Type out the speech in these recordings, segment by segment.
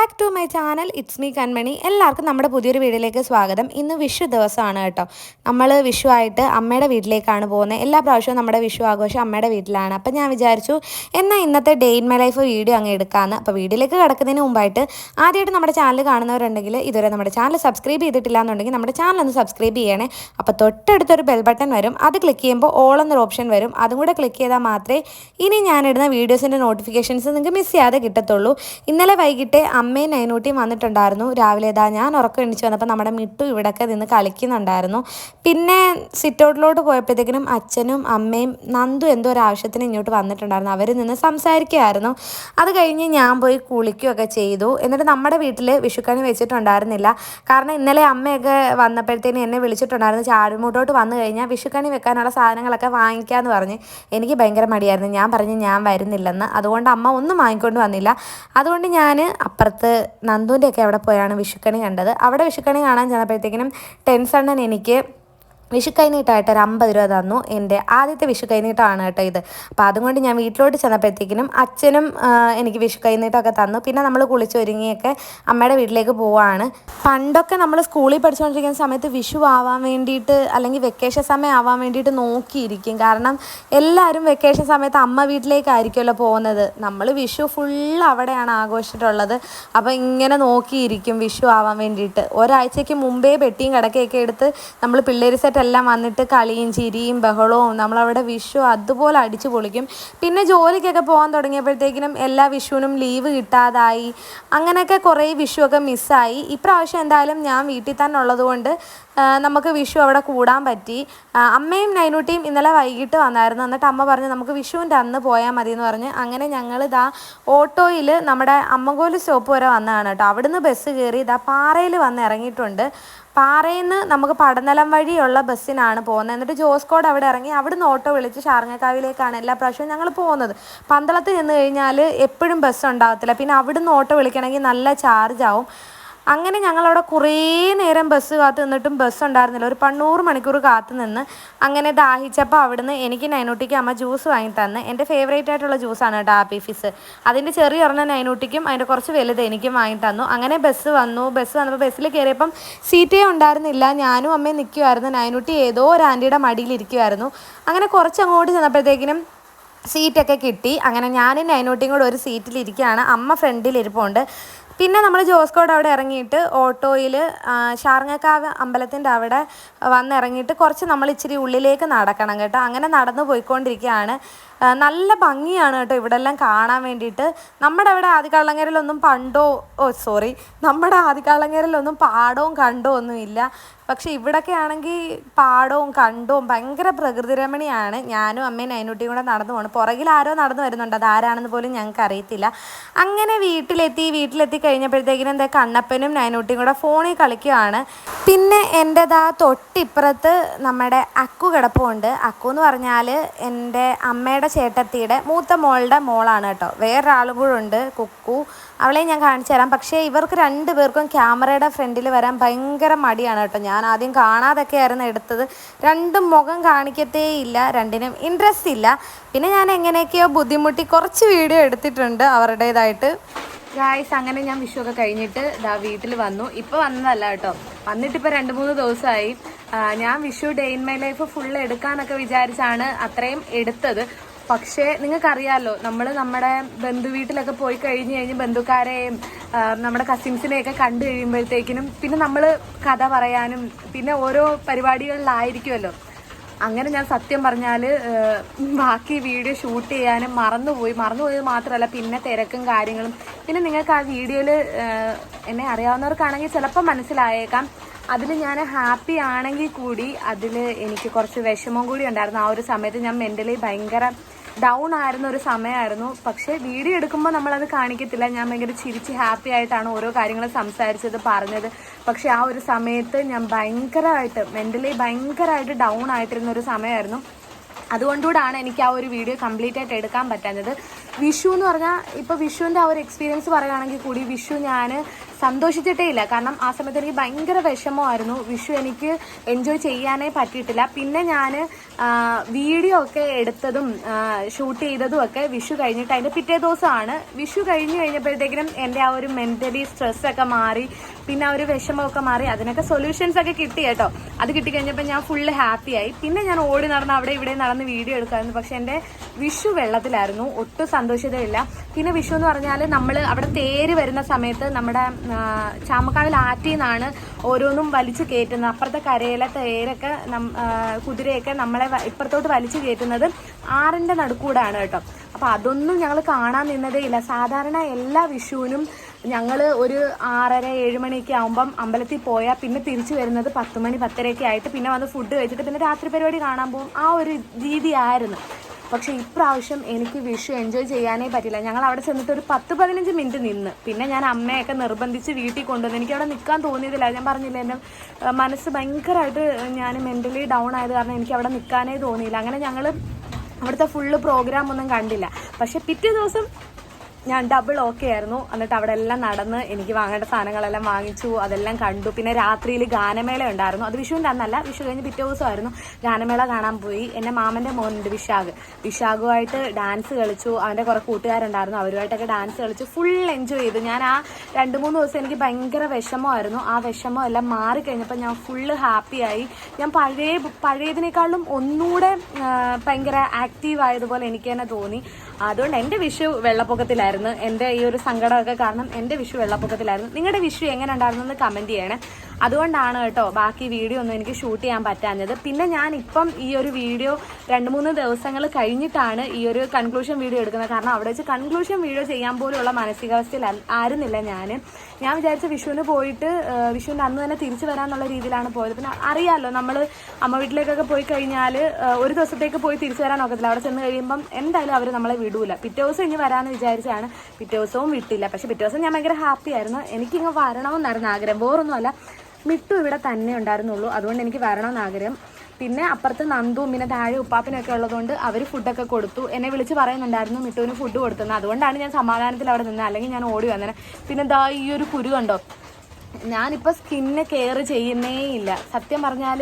Back to my channel it's me Kanmani എല്ലാവർക്കും നമ്മുടെ പുതിയൊരു വീഡിയോയിലേക്ക് സ്വാഗതം. ഇന്ന് വിഷു ദിവസമാണ് കേട്ടോ. നമ്മൾ വിഷു ആയിട്ട് അമ്മയുടെ വീട്ടിലേക്കാണ് പോകുന്നത് എല്ലാ പ്രാവശ്യവും നമ്മുടെ വിഷു ആഘോഷം അമ്മയുടെ വീട്ടിലാണ്. അപ്പം ഞാൻ വിചാരിച്ചു എന്നാൽ ഇന്നത്തെ day in my life video അങ്ങ് എടുക്കാമെന്ന് അപ്പോൾ വീഡിയോയിലേക്ക് കിടക്കുന്നതിന് മുമ്പായിട്ട് ആദ്യമായിട്ട് നമ്മുടെ ചാനൽ കാണുന്നവരുണ്ടെങ്കിൽ ഇതുവരെ നമ്മുടെ ചാനൽ സബ്സ്ക്രൈബ് ചെയ്തിട്ടില്ല എന്നുണ്ടെങ്കിൽ നമ്മുടെ ചാനൽ ഒന്ന് സബ്സ്ക്രൈബ് ചെയ്യണേ. അപ്പോൾ തൊട്ടടുത്തൊരു ബെൽ ബട്ടൺ വരും. അത് ക്ലിക്ക് ചെയ്യുമ്പോൾ ഓൾ എന്നൊരു ഓപ്ഷൻ വരും. അതും കൂടെ ക്ലിക്ക് ചെയ്താൽ മാത്രമേ ഇനി ഞാനിടുന്ന വീഡിയോസിന്റെ നോട്ടിഫിക്കേഷൻസ് നിങ്ങൾക്ക് മിസ് ചെയ്യാതെ കിട്ടത്തുള്ളൂ. ഇന്നലെ വൈകിട്ട് അമ്മയും നൈനൂട്ടിയും വന്നിട്ടുണ്ടായിരുന്നു. രാവിലെ ഇതാ ഞാൻ ഉറക്കം എണിച്ച് വന്നപ്പോൾ നമ്മുടെ മിട്ടു ഇവിടെയൊക്കെ നിന്ന് കളിക്കുന്നുണ്ടായിരുന്നു. പിന്നെ സിറ്റൗട്ടിലോട്ട് പോയപ്പോഴത്തേക്കിനും അച്ഛനും അമ്മയും നന്ദു എന്തോ ഒരു ആവശ്യത്തിന് ഇങ്ങോട്ട് വന്നിട്ടുണ്ടായിരുന്നു. അവർ നിന്ന് സംസാരിക്കുമായിരുന്നു അത് കഴിഞ്ഞ് ഞാൻ പോയി കുളിക്കുകയൊക്കെ ചെയ്തു. എന്നിട്ട് നമ്മുടെ വീട്ടിൽ വിഷുക്കണി വെച്ചിട്ടുണ്ടായിരുന്നില്ല. കാരണം ഇന്നലെ അമ്മയൊക്കെ വന്നപ്പോഴത്തേനും എന്നെ വിളിച്ചിട്ടുണ്ടായിരുന്നു. ചാടുമൂട്ടോട്ട് വന്നു കഴിഞ്ഞാൽ വിഷുക്കണി വെക്കാനുള്ള സാധനങ്ങളൊക്കെ വാങ്ങിക്കാമെന്ന് പറഞ്ഞ് എനിക്ക് ഭയങ്കര മടിയായിരുന്നു. ഞാൻ പറഞ്ഞു ഞാൻ വരുന്നില്ലെന്ന്. അതുകൊണ്ട് അമ്മ ഒന്നും വാങ്ങിക്കൊണ്ട് വന്നില്ല. അതുകൊണ്ട് ഞാൻ അപ്പുറത്ത് നന്ദുവിന്റെയൊക്കെ അവിടെ പോയാണ് വിഷുക്കണി കണ്ടത്. അവിടെ വിഷുക്കണി കാണാൻ ചെന്നപ്പോഴത്തേക്കിനും ടെൻസണ്ണൻ എനിക്ക് വിഷു കൈനീട്ടായിട്ട് ഒരു അമ്പത് രൂപ തന്നു. എന്റെ ആദ്യത്തെ വിഷു കൈനീട്ടമാണ് കേട്ടോ ഇത്. അപ്പോൾ അതുകൊണ്ട് ഞാൻ വീട്ടിലോട്ട് ചെന്നപ്പോഴത്തേക്കിനും അച്ഛനും എനിക്ക് വിഷു കൈനീട്ടമൊക്കെ തന്നു. പിന്നെ നമ്മൾ കുളിച്ചൊരുങ്ങിയൊക്കെ അമ്മയുടെ വീട്ടിലേക്ക് പോവാണ്. പണ്ടൊക്കെ നമ്മൾ സ്കൂളിൽ പഠിച്ചുകൊണ്ടിരിക്കുന്ന സമയത്ത് വിഷു ആവാൻ വേണ്ടിയിട്ട് അല്ലെങ്കിൽ വെക്കേഷൻ സമയം ആവാൻ വേണ്ടിയിട്ട് നോക്കിയിരിക്കും. കാരണം എല്ലാവരും വെക്കേഷൻ സമയത്ത് അമ്മ വീട്ടിലേക്കായിരിക്കുമല്ലോ പോകുന്നത്. നമ്മൾ വിഷു ഫുൾ അവിടെയാണ് ആഘോഷിച്ചിട്ടുള്ളത്. അപ്പോൾ ഇങ്ങനെ നോക്കിയിരിക്കും വിഷു ആവാൻ വേണ്ടിയിട്ട്. ഒരാഴ്ചയ്ക്ക് മുമ്പേ പെട്ടിയും കടക്കയൊക്കെ എടുത്ത് നമ്മൾ പിള്ളേർ സെറ്റ് എല്ലാം വന്നിട്ട് കളിയും ചിരിയും ബഹളവും നമ്മളവിടെ വിഷു അതുപോലെ അടിച്ച് പൊളിക്കും. പിന്നെ ജോലിക്കൊക്കെ പോകാൻ തുടങ്ങിയപ്പോഴത്തേക്കിനും എല്ലാ വിഷുവിനും ലീവ് കിട്ടാതായി. അങ്ങനെയൊക്കെ കുറേ വിഷുവൊക്കെ മിസ്സായി ഇപ്രാവശ്യം എന്തായാലും ഞാൻ വീട്ടിൽ തന്നെ ഉള്ളതുകൊണ്ട് നമുക്ക് വിഷു അവിടെ കൂടാൻ പറ്റി. അമ്മയും നൈനൂട്ടിയും ഇന്നലെ വൈകിട്ട് വന്നായിരുന്നു. എന്നിട്ട് അമ്മ പറഞ്ഞു നമുക്ക് വിഷുവിന്റെ അന്ന് പോയാൽ മതി എന്ന് പറഞ്ഞ്. അങ്ങനെ ഞങ്ങൾ ഇതാ ഓട്ടോയിൽ നമ്മുടെ അമ്മകോൽ സ്റ്റോപ്പ് വരെ വന്നതാണ് കേട്ടോ. അവിടുന്ന് ബസ് കയറി ഇതാ പാറയിൽ വന്ന് ഇറങ്ങിയിട്ടുണ്ട്. പാറയിൽ നിന്ന് നമുക്ക് പടനിലം വഴിയുള്ള ബസ്സിനാണ് പോകുന്നത്. എന്നിട്ട് ജോസ്കോഡ് അവിടെ ഇറങ്ങി അവിടുന്ന് ഓട്ടോ വിളിച്ച് ഷാർങ്ങക്കാവിലേക്കാണ് എല്ലാ പ്രാവശ്യവും ഞങ്ങൾ പോകുന്നത്. പന്തളത്ത് ചെന്ന് കഴിഞ്ഞാൽ എപ്പോഴും ബസ് ഉണ്ടാകത്തില്ല പിന്നെ അവിടുന്ന് ഓട്ടോ വിളിക്കണമെങ്കിൽ നല്ല ചാർജ് ആവും അങ്ങനെ ഞങ്ങളവിടെ കുറേ നേരം ബസ് കാത്തു നിന്നിട്ടും ബസ് ഉണ്ടായിരുന്നില്ല. ഒരു പണ്ണൂറ് മണിക്കൂർ കാത്തു നിന്ന് അങ്ങനെ ദാഹിച്ചപ്പോൾ അവിടുന്ന് എനിക്ക് നൈനൂട്ടിക്ക് അമ്മ ജ്യൂസ് വാങ്ങി തന്ന്. എന്റെ ഫേവറേറ്റ് ആയിട്ടുള്ള ജ്യൂസാണ് കേട്ടോ ആപ്പി ഫിസ് അതിന്റെ ചെറിയ ഒരെണ്ണം നൈനൂട്ടിക്കും അതിന്റെ കുറച്ച് വലുത് എനിക്കും വാങ്ങി തന്നു. അങ്ങനെ ബസ് വന്നു. ബസ് വന്നപ്പോൾ ബസ്സിൽ കയറിയപ്പം സീറ്റേ ഉണ്ടായിരുന്നില്ല. ഞാനും അമ്മയും നിൽക്കുമായിരുന്നു നൈനൂട്ടി ഏതോ ഒരു ആന്റിയുടെ മടിയിലിരിക്കുമായിരുന്നു അങ്ങനെ കുറച്ച് അങ്ങോട്ട് ചെന്നപ്പോഴത്തേക്കിനും സീറ്റൊക്കെ കിട്ടി. അങ്ങനെ ഞാനും നൈനൂട്ടിയും കൂടെ ഒരു സീറ്റിലിരിക്കുകയാണ് അമ്മ ഫ്രണ്ടിൽ ഇരിപ്പുണ്ട്. പിന്നെ നമ്മൾ ജോസ്കോട് അവിടെ ഇറങ്ങിയിട്ട് ഓട്ടോയിൽ ഷാർങ്ങക്കാവ് അമ്പലത്തിന്റെ അവിടെ വന്നിറങ്ങിയിട്ട് കുറച്ച് നമ്മൾ ഇച്ചിരി ഉള്ളിലേക്ക് നടക്കണം കേട്ടോ. അങ്ങനെ നടന്നു പോയിക്കൊണ്ടിരിക്കുകയാണ്. നല്ല ഭംഗിയാണ് കേട്ടോ ഇവിടെ എല്ലാം കാണാൻ വേണ്ടിയിട്ട്. നമ്മുടെ അവിടെ ആദികള്ളങ്ങരയിലൊന്നും പണ്ടോ ഓ സോറി നമ്മുടെ ആദികള്ളങ്ങരയിലൊന്നും പാടവും കണ്ടോ ഒന്നുമില്ല. പക്ഷെ ഇവിടൊക്കെ ആണെങ്കിൽ പാടവും കണ്ടവും ഭയങ്കര പ്രകൃതിരമണിയാണ് ഞാനും അമ്മയും നൈനൂട്ടിയും കൂടെ നടന്നു പോകണം പുറകിൽ ആരോ നടന്നു വരുന്നുണ്ട്. അത് ആരാണെന്ന് പോലും ഞങ്ങൾക്ക് അറിയത്തില്ല. അങ്ങനെ വീട്ടിലെത്തി വീട്ടിലെത്തി കഴിഞ്ഞപ്പോഴത്തേക്കിനും എന്താ കണ്ണപ്പനും നൈനൂട്ടിയും കൂടെ ഫോണിൽ കളിക്കുകയാണ് പിന്നെ എന്റെതാ തൊട്ടിപ്പുറത്ത് നമ്മുടെ അക്കു കിടപ്പുണ്ട്. അക്കു എന്ന് പറഞ്ഞാൽ എന്റെ അമ്മയുടെ ചേട്ടത്തിയുടെ മൂത്ത മോളുടെ മോളാണ് കേട്ടോ. വേറൊരാളും കൂടെ ഉണ്ട് കുക്കു. അവളെ ഞാൻ കാണിച്ചു തരാം. പക്ഷേ ഇവർക്ക് രണ്ട് പേർക്കും ക്യാമറയുടെ ഫ്രണ്ടിൽ വരാൻ ഭയങ്കര മടിയാണ് കേട്ടോ. ഞാൻ ആദ്യം കാണാതൊക്കെ ആയിരുന്നു എടുത്തത്. രണ്ടും മുഖം കാണിക്കത്തേ ഇല്ല രണ്ടിനും ഇൻട്രസ്റ്റ് ഇല്ല. പിന്നെ ഞാൻ എങ്ങനെയൊക്കെയോ ബുദ്ധിമുട്ടി കുറച്ച് വീഡിയോ എടുത്തിട്ടുണ്ട് അവരുടേതായിട്ട്. ഗായ്സ് അങ്ങനെ ഞാൻ വിഷു ഒക്കെ കഴിഞ്ഞിട്ട് ദാ വീട്ടിൽ വന്നു. ഇപ്പോൾ വന്നതല്ല കേട്ടോ. വന്നിട്ട് ഇപ്പൊ രണ്ട് മൂന്ന് ദിവസമായി. ഞാൻ Vishu day in my life full എടുക്കാനൊക്കെ വിചാരിച്ചാണ് അത്രയും എടുത്തത്. പക്ഷേ നിങ്ങൾക്കറിയാലോ നമ്മൾ നമ്മുടെ ബന്ധു വീട്ടിലൊക്കെ പോയി കഴിഞ്ഞ് കഴിഞ്ഞ് ബന്ധുക്കാരെയും നമ്മുടെ കസിൻസിനെയൊക്കെ കണ്ടു കഴിയുമ്പോഴത്തേക്കിനും പിന്നെ നമ്മൾ കഥ പറയാനും പിന്നെ ഓരോ പരിപാടികളിലായിരിക്കുമല്ലോ. അങ്ങനെ ഞാൻ സത്യം പറഞ്ഞാൽ ബാക്കി വീഡിയോ ഷൂട്ട് ചെയ്യാനും മറന്നുപോയി. മറന്നുപോയത് മാത്രമല്ല പിന്നെ തിരക്കും കാര്യങ്ങളും. പിന്നെ നിങ്ങൾക്ക് ആ വീഡിയോയിൽ എന്നെ അറിയാവുന്നവർക്കാണെങ്കിൽ ചിലപ്പോൾ മനസ്സിലായേക്കാം. അതിൽ ഞാൻ ഹാപ്പി ആണെങ്കിൽ കൂടി അതിൽ എനിക്ക് കുറച്ച് വിഷമം കൂടി ഉണ്ടായിരുന്നു. ആ ഒരു സമയത്ത് ഞാൻ മെന്റലി ഭയങ്കര ഡൗൺ ആയിരുന്ന ഒരു സമയമായിരുന്നു. പക്ഷേ വീഡിയോ എടുക്കുമ്പോൾ നമ്മളത് കാണിക്കത്തില്ല. ഞാൻ ഭയങ്കര ചിരിച്ച് ഹാപ്പി ആയിട്ടാണ് ഓരോ കാര്യങ്ങൾ സംസാരിച്ചത് പറഞ്ഞത്. പക്ഷേ ആ ഒരു സമയത്ത് ഞാൻ ഭയങ്കരമായിട്ട് മെന്റലി ഭയങ്കരമായിട്ട് ഡൗൺ ആയിട്ടിരുന്ന ഒരു സമയമായിരുന്നു. അതുകൊണ്ടുകൂടാണ് എനിക്ക് ആ ഒരു വീഡിയോ കംപ്ലീറ്റ് ആയിട്ട് എടുക്കാൻ പറ്റാഞ്ഞത്. വിഷു എന്ന് പറഞ്ഞാൽ ഇപ്പോൾ വിഷുവിന്റെ ആ ഒരു എക്സ്പീരിയൻസ് പറയുകയാണെങ്കിൽ കൂടി വിഷു ഞാൻ സന്തോഷിച്ചിട്ടേ ഇല്ല. കാരണം ആ സമയത്ത് എനിക്ക് ഭയങ്കര വിഷമമായിരുന്നു. വിഷു എനിക്ക് എൻജോയ് ചെയ്യാനേ പറ്റിയിട്ടില്ല. പിന്നെ ഞാൻ വീഡിയോ ഒക്കെ എടുത്തതും ഷൂട്ട് ചെയ്തതും ഒക്കെ വിഷു കഴിഞ്ഞിട്ട് അതിന്റെ പിറ്റേ ദിവസമാണ്. വിഷു കഴിഞ്ഞ് കഴിഞ്ഞപ്പോഴത്തേക്കിനും എന്റെ ആ ഒരു മെന്റലി സ്ട്രെസ്സൊക്കെ മാറി പിന്നെ ആ ഒരു വിഷമമൊക്കെ മാറി അതിനൊക്കെ സൊല്യൂഷൻസ് ഒക്കെ കിട്ടി കേട്ടോ. അത് കിട്ടിക്കഴിഞ്ഞപ്പോൾ ഞാൻ ഫുള്ള് ഹാപ്പിയായി പിന്നെ ഞാൻ ഓടി നടന്ന് അവിടെ ഇവിടെ നടന്ന് വീഡിയോ എടുക്കാമായിരുന്നു പക്ഷെ എന്റെ വിഷു വെള്ളത്തിലായിരുന്നു. ഒട്ടും സന്തോഷിതയില്ല പിന്നെ വിഷു എന്ന് പറഞ്ഞാൽ നമ്മൾ അവിടെ തേര് വരുന്ന സമയത്ത് നമ്മുടെ ചാമക്കാവിൽ ആറ്റിൽ നിന്നാണ് ഓരോന്നും വലിച്ചു കയറ്റുന്നത്. അപ്പുറത്തെ കരയിലെ തേരൊക്കെ കുതിരയൊക്കെ നമ്മളെ ഇപ്പുറത്തോട്ട് വലിച്ചു കയറ്റുന്നത് ആറിന്റെ നടുക്കൂടാണ് കേട്ടോ. അപ്പോൾ അതൊന്നും ഞങ്ങൾ കാണാൻ നിന്നതേ ഇല്ല സാധാരണ എല്ലാ വിഷുവിനും ഞങ്ങൾ ഒരു ആറര ഏഴ് മണിയൊക്കെ ആകുമ്പം അമ്പലത്തിൽ പോയാൽ പിന്നെ തിരിച്ചു വരുന്നത് പത്ത് മണി പത്തരയൊക്കെ ആയിട്ട് പിന്നെ വന്ന് ഫുഡ് കഴിച്ചിട്ട് പിന്നെ രാത്രി പരിപാടി കാണാൻ പോകും. ആ ഒരു രീതിയായിരുന്നു പക്ഷെ ഇപ്രാവശ്യം എനിക്ക് വിഷു എൻജോയ് ചെയ്യാനേ പറ്റില്ല. ഞങ്ങൾ അവിടെ ചെന്നിട്ട് ഒരു പത്ത് പതിനഞ്ച് മിനിറ്റ് നിന്ന്. പിന്നെ ഞാൻ അമ്മയൊക്കെ നിർബന്ധിച്ച് വീട്ടിൽ കൊണ്ടുവന്നു എനിക്ക് അവിടെ നിൽക്കാൻ തോന്നിയതില്ല. ഞാൻ പറഞ്ഞില്ല എന്റെ മനസ്സ് ഭയങ്കരമായിട്ട് ഞാൻ മെന്റലി ഡൗൺ ആയത് കാരണം എനിക്ക് അവിടെ നിൽക്കാനേ തോന്നിയില്ല. അങ്ങനെ ഞങ്ങൾ അവിടുത്തെ ഫുള്ള് പ്രോഗ്രാം ഒന്നും കണ്ടില്ല. പക്ഷെ പിറ്റേ ദിവസം ഞാൻ ഡബിൾ ഓക്കെ ആയിരുന്നു. എന്നിട്ട് അവിടെ എല്ലാം നടന്ന് എനിക്ക് വാങ്ങേണ്ട സാധനങ്ങളെല്ലാം വാങ്ങിച്ചു. അതെല്ലാം കണ്ടു. പിന്നെ രാത്രിയിൽ ഗാനമേള ഉണ്ടായിരുന്നു. അത് വിഷുവിന്റെ അന്നല്ല. വിഷു കഴിഞ്ഞ് പിറ്റേ ദിവസമായിരുന്നു. ഗാനമേള കാണാൻ പോയി. എന്റെ മാമന്റെ മോനുണ്ട് വിശാഖ്. വിശാഖുമായിട്ട് ഡാൻസ് കളിച്ചു. അവന്റെ കുറേ കൂട്ടുകാരുണ്ടായിരുന്നു. അവരുമായിട്ടൊക്കെ ഡാൻസ് കളിച്ചു. ഫുൾ എൻജോയ് ചെയ്തു. ഞാൻ ആ രണ്ട് മൂന്ന് ദിവസം എനിക്ക് ഭയങ്കര വിഷമമായിരുന്നു. ആ വിഷമം എല്ലാം മാറിക്കഴിഞ്ഞപ്പോൾ ഞാൻ ഫുള്ള് ഹാപ്പിയായി ഞാൻ പഴയ പഴയതിനേക്കാളും ഒന്നുകൂടെ ഭയങ്കര ആക്റ്റീവ് ആയതുപോലെ എനിക്ക് തന്നെ തോന്നി. അതുകൊണ്ട് എന്റെ വിഷു വെള്ളപ്പൊക്കത്തിലായിരുന്നു. എന്റെ ഈ ഒരു സങ്കടമൊക്കെ കാരണം എന്റെ വിഷു വെള്ളപ്പൊക്കത്തിലായിരുന്നു. നിങ്ങളുടെ വിഷു എങ്ങനെ ഉണ്ടായിരുന്നു എന്ന് കമന്റ് ചെയ്യണേ. അതുകൊണ്ടാണ് കേട്ടോ ബാക്കി വീഡിയോ ഒന്നും എനിക്ക് ഷൂട്ട് ചെയ്യാൻ പറ്റാഞ്ഞത്. പിന്നെ ഞാൻ ഇപ്പം ഈ ഒരു വീഡിയോ രണ്ട് മൂന്ന് ദിവസങ്ങൾ കഴിഞ്ഞിട്ടാണ് ഈ ഒരു കൺക്ലൂഷൻ വീഡിയോ എടുക്കുന്നത്. കാരണം അവിടെ വെച്ച് കൺക്ലൂഷൻ വീഡിയോ ചെയ്യാൻ പോലുള്ള മാനസികാവസ്ഥയിൽ ആയിരുന്നില്ല ഞാൻ ഞാൻ വിചാരിച്ച വിഷുവിന് പോയിട്ട് വിഷുവിന്റെ അന്ന് തന്നെ തിരിച്ചു വരാമെന്നുള്ള രീതിയിലാണ് പോയത്. പിന്നെ അറിയാമല്ലോ നമ്മൾ അമ്മ വീട്ടിലേക്കൊക്കെ പോയി കഴിഞ്ഞാൽ ഒരു ദിവസത്തേക്ക് പോയി തിരിച്ചു വരാൻ ഒക്കത്തില്ല. അവിടെ ചെന്ന് കഴിയുമ്പം എന്തായാലും അവർ നമ്മളെ വിടൂല. പിറ്റേ ദിവസം ഇനി വരാമെന്ന് വിചാരിച്ചാണ് പിറ്റേ ദിവസവും വിട്ടില്ല. പക്ഷേ പിറ്റേ ദിവസം ഞാൻ ഭയങ്കര ഹാപ്പി ആയിരുന്നു. എനിക്കിങ്ങ് വരണമെന്നായിരുന്നു ആഗ്രഹം. വേറൊന്നുമല്ല. മിട്ടു ഇവിടെ തന്നെ ഉണ്ടായിരുന്നുള്ളൂ. അതുകൊണ്ട് എനിക്ക് വരണമെന്ന് ആഗ്രഹം. പിന്നെ അപ്പുറത്ത് നന്ദു പിന്നെ താഴെ ഉപ്പാപ്പിനൊക്കെ ഉള്ളതുകൊണ്ട് അവർ ഫുഡൊക്കെ കൊടുത്തു. എന്നെ വിളിച്ച് പറയുന്നുണ്ടായിരുന്നു മിട്ടുവിന് ഫുഡ് കൊടുത്തത് അതുകൊണ്ടാണ് ഞാൻ സമാധാനത്തിൽ അവിടെ നിന്നത് അല്ലെങ്കിൽ ഞാൻ ഓടി വന്നേനെ. പിന്നെ ദാ ഈ ഒരു കുരു കണ്ടോ? ഞാനിപ്പോൾ സ്കിന്ന് കെയർ ചെയ്യുന്നേ ഇല്ല. സത്യം പറഞ്ഞാൽ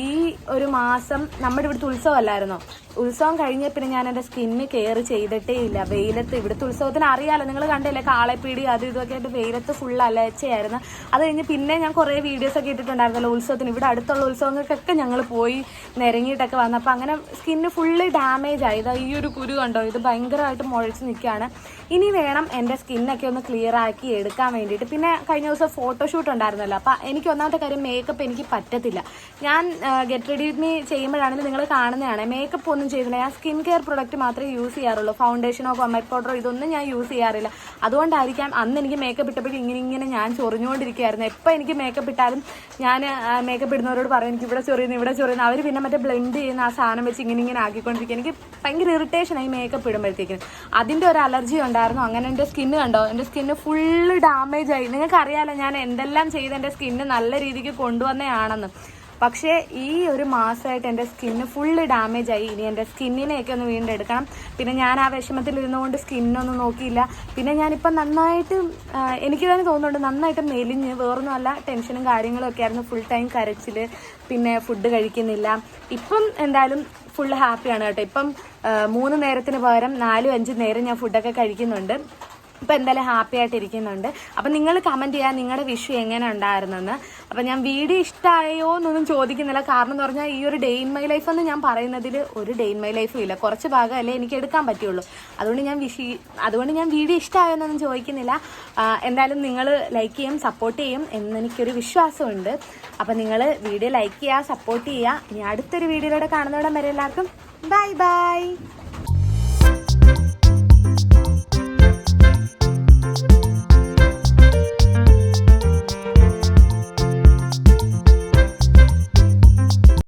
ഈ ഒരു മാസം നമ്മുടെ ഇവിടുത്തെ ഉത്സവമല്ലായിരുന്നോ? ഉത്സവം കഴിഞ്ഞ പിന്നെ ഞാൻ എന്റെ സ്കിന്ന് കെയർ ചെയ്തിട്ടേ ഇല്ല. വെയിലത്ത് ഇവിടുത്തെ ഉത്സവത്തിന് അറിയാലോ. നിങ്ങൾ കണ്ടില്ലേ കാളപ്പീടി അത് ഇതൊക്കെ ആയിട്ട് വെയിലത്ത് ഫുൾ അലച്ചയായിരുന്നു അത് കഴിഞ്ഞ് പിന്നെ ഞാൻ കുറേ വീഡിയോസ് ഒക്കെ ഇട്ടിട്ടുണ്ടായിരുന്നല്ലോ ഉത്സവത്തിന്. ഇവിടെ അടുത്തുള്ള ഉത്സവങ്ങൾക്കൊക്കെ ഞങ്ങൾ പോയി നിരങ്ങിയിട്ടൊക്കെ വന്നപ്പോൾ അങ്ങനെ സ്കിന്ന് ഫുള്ള് ഡാമേജ് ആയി. ഈ ഒരു കുരു കണ്ടോ? ഇത് ഭയങ്കരമായിട്ട് മുഴച്ച് നിൽക്കുകയാണ്. ഇനി വേണം എന്റെ സ്കിന്നൊക്കെ ഒന്ന് ക്ലിയർ ആക്കി എടുക്കാൻ വേണ്ടിയിട്ട്. പിന്നെ കഴിഞ്ഞ ദിവസം ഫോട്ടോഷൂട്ട് ഉണ്ടായിരുന്നല്ലോ. അപ്പോൾ എനിക്ക് ഒന്നാമത്തെ കാര്യം മേക്കപ്പ് എനിക്ക് പറ്റത്തില്ല. ഞാൻ ഗെറ്റ് റെഡി വിത്ത് മീ ചെയ്യുമ്പോഴാണെങ്കിലും നിങ്ങൾ കാണുന്നതാണ്. മേക്കപ്പ് ഒന്നും ചെയ്തില്ല. ഞാൻ സ്കിൻ കെയർ പ്രൊഡക്റ്റ് മാത്രമേ യൂസ് ചെയ്യാറുള്ളൂ. ഫൗണ്ടേഷനോ കൊമറ്റ് പൗഡറോ ഇതൊന്നും ഞാൻ യൂസ് ചെയ്യാറില്ല. അതുകൊണ്ടായിരിക്കാം അന്ന് എനിക്ക് മേക്കപ്പ് ഇട്ടപ്പോഴും ഇങ്ങനെ ഇങ്ങനെ ഞാൻ ചൊറിഞ്ഞുകൊണ്ടിരിക്കുകയായിരുന്നു എപ്പോൾ എനിക്ക് മേക്കപ്പ് ഇട്ടാലും ഞാൻ മേക്കപ്പ് ഇടുന്നവരോട് പറയും എനിക്ക് ഇവിടെ ചൊറിയുന്നു ഇവിടെ ചൊറിയുന്നു. അവർ പിന്നെ മറ്റേ ബ്ലെൻഡ് ചെയ്യുന്ന ആ സാധനം വെച്ച് ഇങ്ങനെ ഇങ്ങനെ ആക്കിക്കൊണ്ടിരിക്കുക എനിക്ക് ഭയങ്കര ഇറിറ്റേഷനായി മേക്കപ്പ് ഇടുമ്പോഴത്തേക്കും അതിന്റെ ഒരു അലർജി ഉണ്ടായിരുന്നു. അങ്ങനെ എന്റെ സ്കിന്ന് കണ്ടോ? എന്റെ സ്കിന്ന് ഫുള്ള് ഡാമേജ് ആയി. നിങ്ങൾക്കറിയാലോ ഞാൻ എന്തെല്ലാം ചെയ്ത് എന്റെ സ്കിന്ന് നല്ല രീതിക്ക് കൊണ്ടുവന്നതാണെന്ന് പക്ഷേ ഈ ഒരു മാസമായിട്ട് എന്റെ സ്കിന്ന് ഫുള്ള് ഡാമേജ് ആയി. ഇനി എന്റെ സ്കിന്നിനെയൊക്കെ ഒന്ന് വീണ്ടെടുക്കണം. പിന്നെ ഞാൻ ആ വിഷമത്തിൽ ഇരുന്നുകൊണ്ട് സ്കിന്നൊന്നും നോക്കിയില്ല. പിന്നെ ഞാനിപ്പം നന്നായിട്ട് എനിക്ക് തന്നെ തോന്നുന്നുണ്ട് നന്നായിട്ട് മെലിഞ്ഞ് വേറൊന്നുമല്ല ടെൻഷനും കാര്യങ്ങളും ഒക്കെ ആയിരുന്നു ഫുൾ ടൈം കരച്ചിൽ പിന്നെ ഫുഡ് കഴിക്കുന്നില്ല. ഇപ്പം എന്തായാലും ഫുള്ള് ഹാപ്പിയാണ് കേട്ടോ. ഇപ്പം മൂന്ന് നേരത്തിന് പകരം നാലും അഞ്ചും നേരം ഞാൻ ഫുഡൊക്കെ കഴിക്കുന്നുണ്ട്. ഇപ്പം എന്തായാലും ഹാപ്പി ആയിട്ടിരിക്കുന്നുണ്ട് അപ്പം നിങ്ങൾ കമന്റ് ചെയ്യാൻ നിങ്ങളുടെ വിഷു എങ്ങനെ ഉണ്ടായിരുന്നെന്ന്. അപ്പം ഞാൻ വീഡിയോ ഇഷ്ടമായോ എന്നൊന്നും ചോദിക്കുന്നില്ല. കാരണം എന്ന് പറഞ്ഞാൽ ഈ ഒരു ഡേ ഇൻ മൈ ലൈഫ് എന്ന് ഞാൻ പറയുന്നതിൽ ഒരു ഡേ ഇൻ മൈ ലൈഫും ഇല്ല. കുറച്ച് ഭാഗമല്ലേ എനിക്ക് എടുക്കാൻ പറ്റുള്ളൂ. അതുകൊണ്ട് ഞാൻ വിഷി അതുകൊണ്ട് ഞാൻ വീഡിയോ ഇഷ്ടമായോ എന്നൊന്നും ചോദിക്കുന്നില്ല. എന്തായാലും നിങ്ങൾ ലൈക്ക് ചെയ്യും സപ്പോർട്ട് ചെയ്യും എന്നെനിക്കൊരു വിശ്വാസമുണ്ട്. അപ്പം നിങ്ങൾ വീഡിയോ ലൈക്ക് ചെയ്യുക സപ്പോർട്ട് ചെയ്യുക ഇനി അടുത്തൊരു വീഡിയോയിലൂടെ കാണുന്നവിടം വരെ എല്ലാവർക്കും ബൈ ബൈ